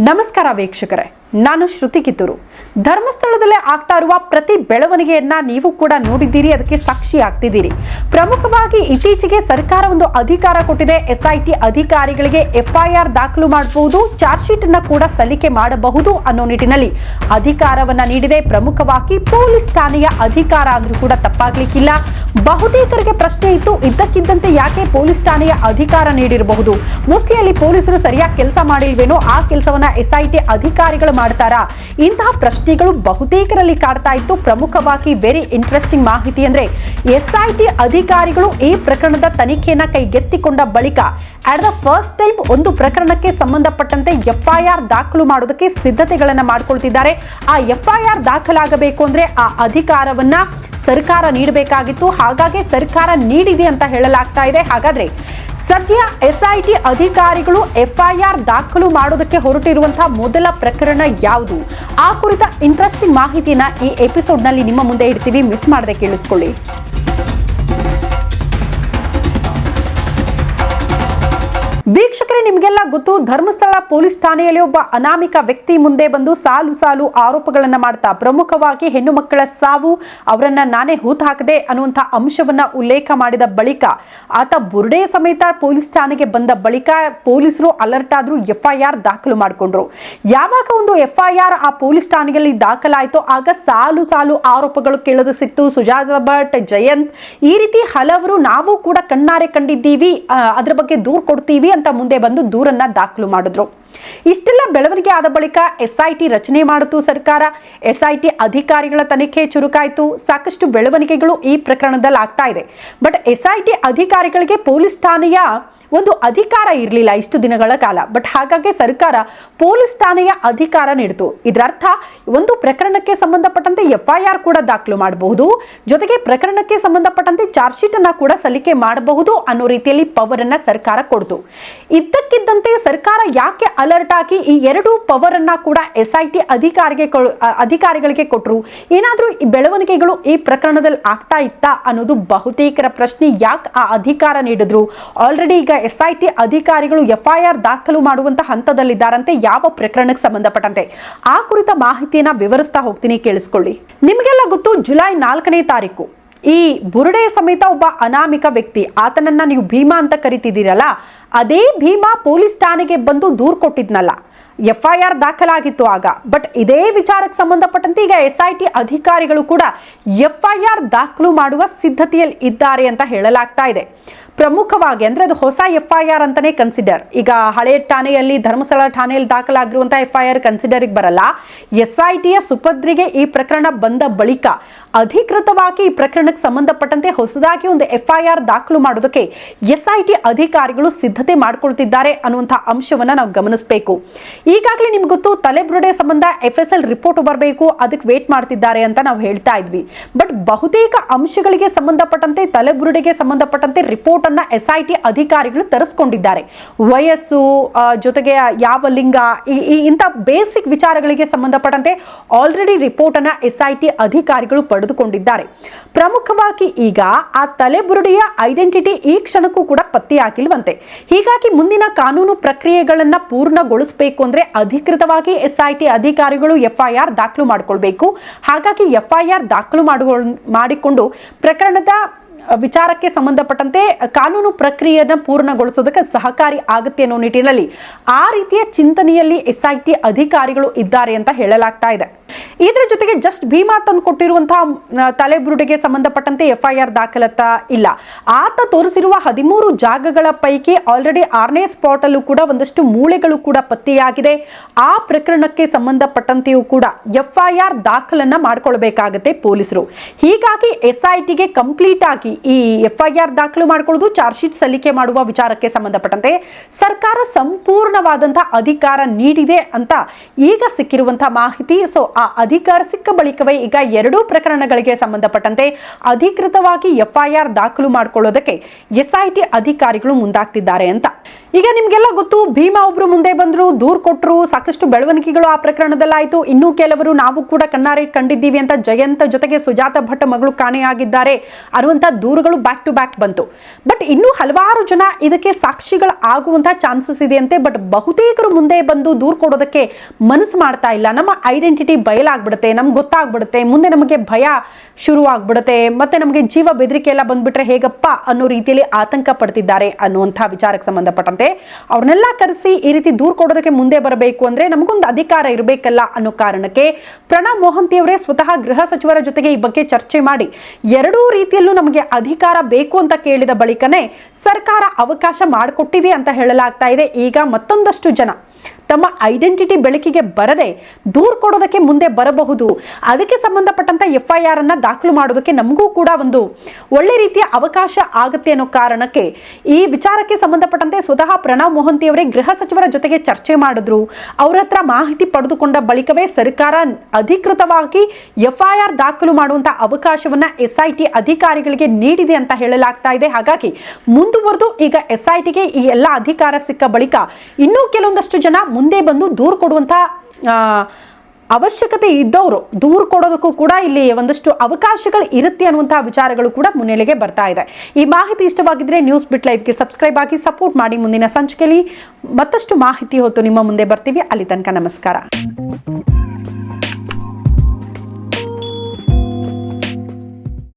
ನಮಸ್ಕಾರ ವೀಕ್ಷಕರೇ. ನಾನು ಶ್ರುತಿ ಕಿತ್ತೂರು ಧರ್ಮಸ್ಥಳದಲ್ಲೇ ಆಗ್ತಾ ಇರುವ ಪ್ರತಿ ಬೆಳವಣಿಗೆಯನ್ನ ನೀವು ಕೂಡ ನೋಡಿದ್ದೀರಿ, ಅದಕ್ಕೆ ಸಾಕ್ಷಿ ಆಗ್ತಿದ್ದೀರಿ. ಪ್ರಮುಖವಾಗಿ ಇತ್ತೀಚೆಗೆ ಸರ್ಕಾರ ಒಂದು ಅಧಿಕಾರ ಕೊಟ್ಟಿದೆ. ಎಸ್ಐಟಿ ಅಧಿಕಾರಿಗಳಿಗೆ ಎಫ್ಐಆರ್ ದಾಖಲು ಮಾಡಬಹುದು ಚಾರ್ಜ್ ಶೀಟ್ ಅನ್ನ ಕೂಡ ಸಲ್ಲಿಕೆ ಮಾಡಬಹುದು ಅನ್ನೋ ನಿಟ್ಟಿನಲ್ಲಿ ಅಧಿಕಾರವನ್ನ ನೀಡಿದೆ. ಪ್ರಮುಖವಾಗಿ ಪೊಲೀಸ್ ಠಾಣೆಯ ಅಧಿಕಾರ ಅಂದ್ರೂ ಕೂಡ ತಪ್ಪಾಗ್ಲಿಕ್ಕಿಲ್ಲ. ಬಹುತೇಕರಿಗೆ ಪ್ರಶ್ನೆ ಇತ್ತು, ಇದ್ದಕ್ಕಿದ್ದಂತೆ ಯಾಕೆ ಪೊಲೀಸ್ ಠಾಣೆಯ ಅಧಿಕಾರ ನೀಡಿರಬಹುದು? ಮೋಸ್ಟ್ಲಿ ಅಲ್ಲಿ ಪೊಲೀಸರು ಸರಿಯಾಗಿ ಕೆಲಸ ಮಾಡಿಲ್ವೇನೋ, ಆ ಕೆಲಸವನ್ನ ಎಸ್ಐಟಿ ಅಧಿಕಾರಿಗಳು ಮಾಡ್ತಾರಾ? ಇಂತಹ ಪ್ರಶ್ನೆಗಳು ಬಹುತೇಕರಲ್ಲಿ ಕಾಡ್ತಾ ಇತ್ತು. ಪ್ರಮುಖವಾಗಿ ವೆರಿ ಇಂಟ್ರೆಸ್ಟಿಂಗ್ ಮಾಹಿತಿ ಅಂದ್ರೆ ಎಸ್ಐಟಿ ಅಧಿಕಾರಿಗಳು ಈ ಪ್ರಕರಣದ ತನಿಖೆಯನ್ನ ಕೈಗೆತ್ತಿಕೊಂಡ ಬಳಿಕ ಅಟ್ ದ ಫಸ್ಟ್ ಟೈಮ್ ಒಂದು ಪ್ರಕರಣಕ್ಕೆ ಸಂಬಂಧಪಟ್ಟಂತೆ ಎಫ್ಐಆರ್ ದಾಖಲು ಮಾಡೋದಕ್ಕೆ ಸಿದ್ಧತೆಗಳನ್ನ ಮಾಡ್ಕೊಳ್ತಿದ್ದಾರೆ. ಆ ಎಫ್ಐಆರ್ ದಾಖಲಾಗಬೇಕು ಅಂದ್ರೆ ಆ ಅಧಿಕಾರವನ್ನ ಸರ್ಕಾರ ನೀಡಬೇಕಾಗಿತ್ತು. ಹಾಗಾಗಿ ಸರ್ಕಾರ ನೀಡಿದೆ ಅಂತ ಹೇಳಲಾಗ್ತಾ ಇದೆ. ಹಾಗಾದ್ರೆ ಸದ್ಯ ಎಸ್ಐಟಿ ಅಧಿಕಾರಿಗಳು ಎಫ್ಐಆರ್ ದಾಖಲು ಮಾಡೋದಕ್ಕೆ ಹೊರಟಿರುವಂತಹ ಮೊದಲ ಪ್ರಕರಣ ಯಾವುದು? ಆ ಕುರಿತ ಇಂಟ್ರೆಸ್ಟಿಂಗ್ ಮಾಹಿತಿನ ಈ ಎಪಿಸೋಡ್ನಲ್ಲಿ ನಿಮ್ಮ ಮುಂದೆ ಇಡ್ತೀವಿ. ಮಿಸ್ ಮಾಡದೆ ಕೇಳಿಸ್ಕೊಳ್ಳಿ. ವೀಕ್ಷಕರೇ, ನಿಮಗೆಲ್ಲ ಗೊತ್ತು, ಧರ್ಮಸ್ಥಳ ಪೊಲೀಸ್ ಠಾಣೆಯಲ್ಲಿ ಒಬ್ಬ ಅನಾಮಿಕ ವ್ಯಕ್ತಿ ಮುಂದೆ ಬಂದು ಸಾಲು ಸಾಲು ಆರೋಪಗಳನ್ನು ಮಾಡ್ತಾ, ಪ್ರಮುಖವಾಗಿ ಹೆಣ್ಣು ಮಕ್ಕಳ ಸಾವು, ಅವರನ್ನ ನಾನೇ ಹೂತು ಹಾಕದೆ ಅನ್ನುವಂಥ ಅಂಶವನ್ನ ಉಲ್ಲೇಖ ಮಾಡಿದ ಬಳಿಕ, ಆತ ಬುರ್ಡೆ ಸಮೇತ ಪೊಲೀಸ್ ಠಾಣೆಗೆ ಬಂದ ಬಳಿಕ ಪೊಲೀಸರು ಅಲರ್ಟ್ ಆದ್ರು ಎಫ್ಐಆರ್ ದಾಖಲು ಮಾಡಿಕೊಂಡ್ರು. ಯಾವಾಗ ಒಂದು ಎಫ್ಐಆರ್ ಆ ಪೊಲೀಸ್ ಠಾಣೆಯಲ್ಲಿ ದಾಖಲಾಯಿತು, ಆಗ ಸಾಲು ಸಾಲು ಆರೋಪಗಳು ಕೇಳೋದು ಸಿಕ್ತು. ಸುಜಾತ ಭಟ್, ಜಯಂತ್, ಈ ರೀತಿ ಹಲವರು ನಾವು ಕೂಡ ಕಣ್ಣಾರೆ ಕಂಡಿದ್ದೀವಿ ಅದರ ಅದ್ರ ಬಗ್ಗೆ ದೂರು ಕೊಡ್ತೀವಿ ಅಂತ ಮುಂದೆ ಬಂದು ದೂರನ್ನ ದಾಖಲು ಮಾಡಿದ್ರು. ಇಷ್ಟೆಲ್ಲ ಬೆಳವಣಿಗೆ ಆದ ಬಳಿಕ ಎಸ್ಐಟಿ ರಚನೆ ಮಾಡಿತು ಸರ್ಕಾರ. ಎಸ್ಐಟಿ ಅಧಿಕಾರಿಗಳ ತನಿಖೆ ಚುರುಕಾಯಿತು. ಸಾಕಷ್ಟು ಬೆಳವಣಿಗೆಗಳು ಈ ಪ್ರಕರಣದಲ್ಲಿ ಆಗ್ತಾ ಇದೆ. ಬಟ್ ಎಸ್ಐಟಿ ಅಧಿಕಾರಿಗಳಿಗೆ ಪೊಲೀಸ್ ಠಾಣೆಯ ಒಂದು ಅಧಿಕಾರ ಇರಲಿಲ್ಲ ಇಷ್ಟು ದಿನಗಳ ಕಾಲ. ಬಟ್ ಹಾಗಾಗಿ ಸರ್ಕಾರ ಪೊಲೀಸ್ ಠಾಣೆಯ ಅಧಿಕಾರ ನೀಡಿತು. ಇದರರ್ಥ ಒಂದು ಪ್ರಕರಣಕ್ಕೆ ಸಂಬಂಧಪಟ್ಟಂತೆ ಎಫ್ಐಆರ್ ಕೂಡ ದಾಖಲು ಮಾಡಬಹುದು. ಜೊತೆಗೆ ಪ್ರಕರಣಕ್ಕೆ ಸಂಬಂಧಪಟ್ಟಂತೆ ಚಾರ್ಜ್ ಶೀಟ್ ಅನ್ನ ಕೂಡ ಸಲ್ಲಿಕೆ ಮಾಡಬಹುದು ಅನ್ನೋ ರೀತಿಯಲ್ಲಿ ಪವರ್ ಅನ್ನ ಸರ್ಕಾರ ಕೊಡ್ತು. ಇದ್ದಕ್ಕಿದ್ದಂತೆ ಸರ್ಕಾರ ಯಾಕೆ ಅಲರ್ಟ್ ಹಾಕಿ ಈ ಎರಡು ಪವರ್ ಅನ್ನ ಕೂಡ ಎಸ್ ಐ ಟಿ ಅಧಿಕಾರಿಗೆ ಅಧಿಕಾರಿಗಳಿಗೆ ಕೊಟ್ಟರು ಏನಾದರೂ ಈ ಬೆಳವಣಿಗೆಗಳು ಈ ಪ್ರಕರಣದಲ್ಲಿ ಆಗ್ತಾ ಇತ್ತಾ ಅನ್ನೋದು ಬಹುತೇಕರ ಪ್ರಶ್ನೆ. ಯಾಕೆ ಆ ಅಧಿಕಾರ ನೀಡಿದ್ರು? ಆಲ್ರೆಡಿ ಈಗ ಎಸ್ ಐ ಟಿ ಅಧಿಕಾರಿಗಳು ಎಫ್ ಐ ಆರ್ ದಾಖಲು ಮಾಡುವಂತ ಹಂತದಲ್ಲಿದ್ದಾರಂತೆ. ಯಾವ ಪ್ರಕರಣಕ್ಕೆ ಸಂಬಂಧಪಟ್ಟಂತೆ? ಆ ಕುರಿತ ಮಾಹಿತಿಯನ್ನ ವಿವರಿಸ್ತಾ ಹೋಗ್ತೀನಿ, ಕೇಳಿಸ್ಕೊಳ್ಳಿ. ನಿಮಗೆಲ್ಲ ಗೊತ್ತು, ಜುಲೈ ನಾಲ್ಕನೇ ತಾರೀಕು. ಈ ಬುರುಡೆ ಸಮೇತ ಒಬ್ಬ ಅನಾಮಿಕ ವ್ಯಕ್ತಿ, ಆತನನ್ನ ನೀವು ಭೀಮಾ ಅಂತ ಕರಿತಿದ್ದೀರಲ್ಲ ಅದೇ ಭೀಮಾ ಪೊಲೀಸ್ ಠಾಣೆಗೆ ಬಂದು ದೂರು ಕೊಟ್ಟಿದ್ನಲ್ಲ. ಎಫ್ ಐ ಆರ್ ದಾಖಲಾಗಿತ್ತು ಆಗ. ಬಟ್ ಇದೇ ವಿಚಾರಕ್ಕೆ ಸಂಬಂಧಪಟ್ಟಂತೆ ಈಗ ಎಸ್ ಐ ಟಿ ಅಧಿಕಾರಿಗಳು ಕೂಡ ಎಫ್ ಐ ಆರ್ ದಾಖಲು ಮಾಡುವ ಸಿದ್ಧತೆಯಲ್ಲಿ ಇದ್ದಾರೆ ಅಂತ ಹೇಳಲಾಗ್ತಾ ಇದೆ. ಪ್ರಮುಖವಾಗಿ ಅಂದರೆ ಅದು ಹೊಸ ಎಫ್ ಐ ಆರ್ ಅಂತಲೇ ಕನ್ಸಿಡರ್ ಈಗ ಹಳೆ ಠಾಣೆಯಲ್ಲಿ, ಧರ್ಮಸ್ಥಳ ಠಾಣೆಯಲ್ಲಿ ದಾಖಲಾಗಿರುವಂಥ ಎಫ್ ಐ ಆರ್ ಕನ್ಸಿಡರಿಗೆ ಬರಲ್ಲ. ಎಸ್ ಐ ಟಿಯ ಸುಪದ್ರಿಗೆ ಈ ಪ್ರಕರಣ ಬಂದ ಬಳಿಕ ಅಧಿಕೃತವಾಗಿ ಈ ಪ್ರಕರಣಕ್ಕೆ ಸಂಬಂಧಪಟ್ಟಂತೆ ಹೊಸದಾಗಿ ಒಂದು ಎಫ್ ಐ ಆರ್ ದಾಖಲು ಮಾಡೋದಕ್ಕೆ ಎಸ್ ಐ ಟಿ ಅಧಿಕಾರಿಗಳು ಸಿದ್ಧತೆ ಮಾಡ್ಕೊಳ್ತಿದ್ದಾರೆ ಅನ್ನುವಂಥ ಅಂಶವನ್ನ ನಾವು ಗಮನಿಸಬೇಕು. ಈಗಾಗಲೇ ನಿಮ್ಗೆ ಗೊತ್ತು, ತಲೆಬುರುಡೆ ಸಂಬಂಧ ಎಫ್ ಎಸ್ ಎಲ್ ರಿಪೋರ್ಟ್ ಬರಬೇಕು, ಅದಕ್ಕೆ ವೇಟ್ ಮಾಡ್ತಿದ್ದಾರೆ ಅಂತ ನಾವು ಹೇಳ್ತಾ ಇದ್ವಿ. ಬಟ್ ಬಹುತೇಕ ಅಂಶಗಳಿಗೆ ಸಂಬಂಧಪಟ್ಟಂತೆ, ತಲೆಬುರುಡೆಗೆ ಸಂಬಂಧಪಟ್ಟಂತೆ ರಿಪೋರ್ಟ್ ಅನ್ನ ಎಸ್ ಐ ಟಿ ಅಧಿಕಾರಿಗಳು ತರಿಸ್ಕೊಂಡಿದ್ದಾರೆ. ವಯಸ್ಸು ಜೊತೆಗೆ ಯಾವ ಲಿಂಗ, ಈ- ಇಂಥ ಬೇಸಿಕ್ ವಿಚಾರಗಳಿಗೆ ಸಂಬಂಧಪಟ್ಟಂತೆ ಆಲ್ರೆಡಿ ರಿಪೋರ್ಟ್ ಅನ್ನ ಎಸ್ ಐ ಟಿ ಅಧಿಕಾರಿಗಳು ಪಡೆದುಕೊಂಡಿದ್ದಾರೆ. ಪ್ರಮುಖವಾಗಿ ಈಗ ಆ ತಲೆಬುರುಡಿಯ ಐಡೆಂಟಿಟಿ ಈ ಕ್ಷಣಕ್ಕೂ ಕೂಡ ಪತ್ತೆಯಾಗಿಲ್ವಂತೆ. ಹೀಗಾಗಿ ಮುಂದಿನ ಕಾನೂನು ಪ್ರಕ್ರಿಯೆಗಳನ್ನ ಪೂರ್ಣಗೊಳಿಸಬೇಕು ಅಂದ್ರೆ ಅಧಿಕೃತವಾಗಿ ಎಸ್ ಐ ಟಿ ಅಧಿಕಾರಿಗಳು ಎಫ್ ಐ ಆರ್ ದಾಖಲು ಮಾಡಿಕೊಳ್ಬೇಕು. ಹಾಗಾಗಿ ಎಫ್ ಐ ಆರ್ ದಾಖಲು ಮಾಡಿಕೊಂಡು ಪ್ರಕರಣದ ವಿಚಾರಕ್ಕೆ ಸಂಬಂಧಪಟ್ಟಂತೆ ಕಾನೂನು ಪ್ರಕ್ರಿಯೆಯನ್ನು ಪೂರ್ಣಗೊಳಿಸೋದಕ್ಕೆ ಸಹಕಾರಿ ಆಗುತ್ತೆ ಅನ್ನೋ ನಿಟ್ಟಿನಲ್ಲಿ ಆ ರೀತಿಯ ಚಿಂತನೆಯಲ್ಲಿ ಎಸ್ ಐ ಟಿ ಅಧಿಕಾರಿಗಳು ಇದ್ದಾರೆ ಅಂತ ಹೇಳಲಾಗ್ತಾ ಇದೆ. ಇದರ ಜೊತೆಗೆ ಜಸ್ಟ್ ಭೀಮಾ ತಂದು ಕೊಟ್ಟಿರುವಂತಹ ತಲೆಬುರುಡಿಗೆ ಸಂಬಂಧಪಟ್ಟಂತೆ ಎಫ್ ಐ ಆರ್ ದಾಖಲತ ಇಲ್ಲ. ಆತ ತೋರಿಸಿರುವ ಹದಿಮೂರು ಜಾಗಗಳ ಪೈಕಿ ಆಲ್ರೆಡಿ ಆರನೇ ಸ್ಪಾಟ್ ಅಲ್ಲೂ ಕೂಡ ಒಂದಷ್ಟು ಮೂಳೆಗಳು ಕೂಡ ಪತ್ತೆಯಾಗಿದೆ. ಆ ಪ್ರಕರಣಕ್ಕೆ ಸಂಬಂಧಪಟ್ಟಂತೆಯೂ ಕೂಡ ಎಫ್ ಐ ಆರ್ ದಾಖಲನ್ನ ಮಾಡ್ಕೊಳ್ಬೇಕಾಗತ್ತೆ ಪೊಲೀಸರು. ಹೀಗಾಗಿ ಎಸ್ ಐ ಟಿಗೆ ಕಂಪ್ಲೀಟ್ ಆಗಿ ಈ ಎಫ್ ಐ ಆರ್ ದಾಖಲು ಮಾಡ್ಕೊಳ್ಳೋದು ಚಾರ್ಜ್ ಶೀಟ್ ಸಲ್ಲಿಕೆ ಮಾಡುವ ವಿಚಾರಕ್ಕೆ ಸಂಬಂಧಪಟ್ಟಂತೆ ಸರ್ಕಾರ ಸಂಪೂರ್ಣವಾದಂತಹ ಅಧಿಕಾರ ನೀಡಿದೆ ಅಂತ ಈಗ ಸಿಕ್ಕಿರುವಂತಹ ಮಾಹಿತಿ. ಸೊ ಆ ಅಧಿಕಾರ ಸಿಕ್ಕ ಬಳಿಕವೇ ಈಗ ಎರಡೂ ಪ್ರಕರಣಗಳಿಗೆ ಸಂಬಂಧಪಟ್ಟಂತೆ ಅಧಿಕೃತವಾಗಿ ಎಫ್ಐಆರ್ ದಾಖಲು ಮಾಡಿಕೊಳ್ಳೋದಕ್ಕೆ ಎಸ್ಐಟಿ ಅಧಿಕಾರಿಗಳು ಮುಂದಾಗ್ತಿದ್ದಾರೆ ಅಂತ. ಈಗ ನಿಮಗೆಲ್ಲ ಗೊತ್ತು, ಭೀಮಾ ಒಬ್ರು ಮುಂದೆ ಬಂದ್ರು, ದೂರು ಕೊಟ್ಟರು ಸಾಕಷ್ಟು ಬೆಳವಣಿಗೆಗಳು ಆ ಪ್ರಕರಣದಲ್ಲಾಯಿತು. ಇನ್ನೂ ಕೆಲವರು ನಾವು ಕೂಡ ಕಣ್ಣಾರೆ ಕಂಡಿದ್ದೀವಿ ಅಂತ ಜಯಂತ ಜೊತೆಗೆ ಸುಜಾತ ಭಟ್ ಮಗಳು ಕಾಣೆಯಾಗಿದ್ದಾರೆ ಅನ್ನುವಂಥ ದೂರುಗಳು ಬ್ಯಾಕ್ ಟು ಬ್ಯಾಕ್ ಬಂತು. ಬಟ್ ಇನ್ನೂ ಹಲವಾರು ಜನ ಇದಕ್ಕೆ ಸಾಕ್ಷಿಗಳು ಆಗುವಂತಹ ಚಾನ್ಸಸ್ ಇದೆಯಂತೆ ಬಟ್ ಬಹುತೇಕರು ಮುಂದೆ ಬಂದು ದೂರು ಕೊಡೋದಕ್ಕೆ ಮನಸ್ಸು ಮಾಡ್ತಾ ಇಲ್ಲ. ನಮ್ಮ ಐಡೆಂಟಿಟಿ ಬಯಲಾಗ್ಬಿಡುತ್ತೆ, ನಮ್ಗೆ ಗೊತ್ತಾಗ್ಬಿಡುತ್ತೆ, ಮುಂದೆ ನಮಗೆ ಭಯ ಶುರುವಾಗ್ಬಿಡುತ್ತೆ, ಮತ್ತೆ ನಮಗೆ ಜೀವ ಬೆದರಿಕೆ ಎಲ್ಲ ಬಂದ್ಬಿಟ್ರೆ ಹೇಗಪ್ಪ ಅನ್ನೋ ರೀತಿಯಲ್ಲಿ ಆತಂಕ ಪಡ್ತಿದ್ದಾರೆ ಅನ್ನುವಂಥ ವಿಚಾರಕ್ಕೆ ಸಂಬಂಧಪಟ್ಟಂತೆ. ಅವ್ರನ್ನೆಲ್ಲ ಕರೆಸಿ ಈ ರೀತಿ ದೂರು ಕೊಡೋದಕ್ಕೆ ಮುಂದೆ ಬರಬೇಕು ಅಂದ್ರೆ ನಮಗೊಂದು ಅಧಿಕಾರ ಇರಬೇಕಲ್ಲ ಅನ್ನೋ ಕಾರಣಕ್ಕೆ ಪ್ರಣಬ್ ಮೋಹಂತಿಯವರೇ ಸ್ವತಃ ಗೃಹ ಸಚಿವರ ಜೊತೆಗೆ ಈ ಬಗ್ಗೆ ಚರ್ಚೆ ಮಾಡಿ ಎರಡೂ ರೀತಿಯಲ್ಲೂ ನಮಗೆ ಅಧಿಕಾರ ಬೇಕು ಅಂತ ಕೇಳಿದ ಬಳಿಕನೇ ಸರ್ಕಾರ ಅವಕಾಶ ಮಾಡಿಕೊಟ್ಟಿದೆ ಅಂತ ಹೇಳಲಾಗ್ತಾ ಇದೆ. ಈಗ ಮತ್ತೊಂದಷ್ಟು ಜನ ತಮ್ಮ ಐಡೆಂಟಿಟಿ ಬೆಳಕಿಗೆ ಬರದೆ ದೂರು ಕೊಡೋದಕ್ಕೆ ಮುಂದೆ ಬರಬಹುದು. ಅದಕ್ಕೆ ಸಂಬಂಧಪಟ್ಟಂತ ಎಫ್ ಐ ಆರ್ ಅನ್ನ ದಾಖಲು ಮಾಡೋದಕ್ಕೆ ನಮಗೂ ಕೂಡ ಒಂದು ಒಳ್ಳೆ ರೀತಿಯ ಅವಕಾಶ ಆಗುತ್ತೆ ಅನ್ನೋ ಕಾರಣಕ್ಕೆ ಈ ವಿಚಾರಕ್ಕೆ ಸಂಬಂಧಪಟ್ಟಂತೆ ಸ್ವತಃ ಪ್ರಣವ್ ಮೊಹಂತಿ ಅವರೇ ಗೃಹ ಸಚಿವರ ಜೊತೆಗೆ ಚರ್ಚೆ ಮಾಡಿದ್ರು. ಅವರ ಹತ್ರ ಮಾಹಿತಿ ಪಡೆದುಕೊಂಡ ಬಳಿಕವೇ ಸರ್ಕಾರ ಅಧಿಕೃತವಾಗಿ ಎಫ್ ಐ ಆರ್ ದಾಖಲು ಮಾಡುವಂತ ಅವಕಾಶವನ್ನ ಟಿ ಅಧಿಕಾರಿಗಳಿಗೆ ನೀಡಿದೆ ಅಂತ ಹೇಳಲಾಗ್ತಾ ಇದೆ. ಹಾಗಾಗಿ ಮುಂದುವರೆದು ಈಗ ಎಸ್ ಐ ಟಿಗೆ ಈ ಎಲ್ಲ ಅಧಿಕಾರ ಸಿಕ್ಕ ಬಳಿಕ ಇನ್ನೂ ಕೆಲವೊಂದಷ್ಟು ಜನ ಮುಂದೆ ಬಂದು ದೂರು ಕೊಡುವಂಥ ಅವಶ್ಯಕತೆ ಇದ್ದವರು, ದೂರು ಕೊಡೋದಕ್ಕೂ ಕೂಡ ಇಲ್ಲಿ ಒಂದಷ್ಟು ಅವಕಾಶಗಳು ಇರುತ್ತೆ ಅನ್ನುವಂಥ ವಿಚಾರಗಳು ಕೂಡ ಮುನ್ನೆಲೆಗೆ ಬರ್ತಾ ಇದೆ. ಈ ಮಾಹಿತಿ ಇಷ್ಟವಾಗಿದ್ದರೆ ನ್ಯೂಸ್ ಬಿಟ್ ಲೈವ್ಗೆ ಸಬ್ಸ್ಕ್ರೈಬ್ ಆಗಿ ಸಪೋರ್ಟ್ ಮಾಡಿ ಮುಂದಿನ ಸಂಚಿಕೆಯಲ್ಲಿ ಮತ್ತಷ್ಟು ಮಾಹಿತಿ ಹೊತ್ತು ನಿಮ್ಮ ಮುಂದೆ ಬರ್ತೀವಿ. ಅಲ್ಲಿ ತನಕ ನಮಸ್ಕಾರ.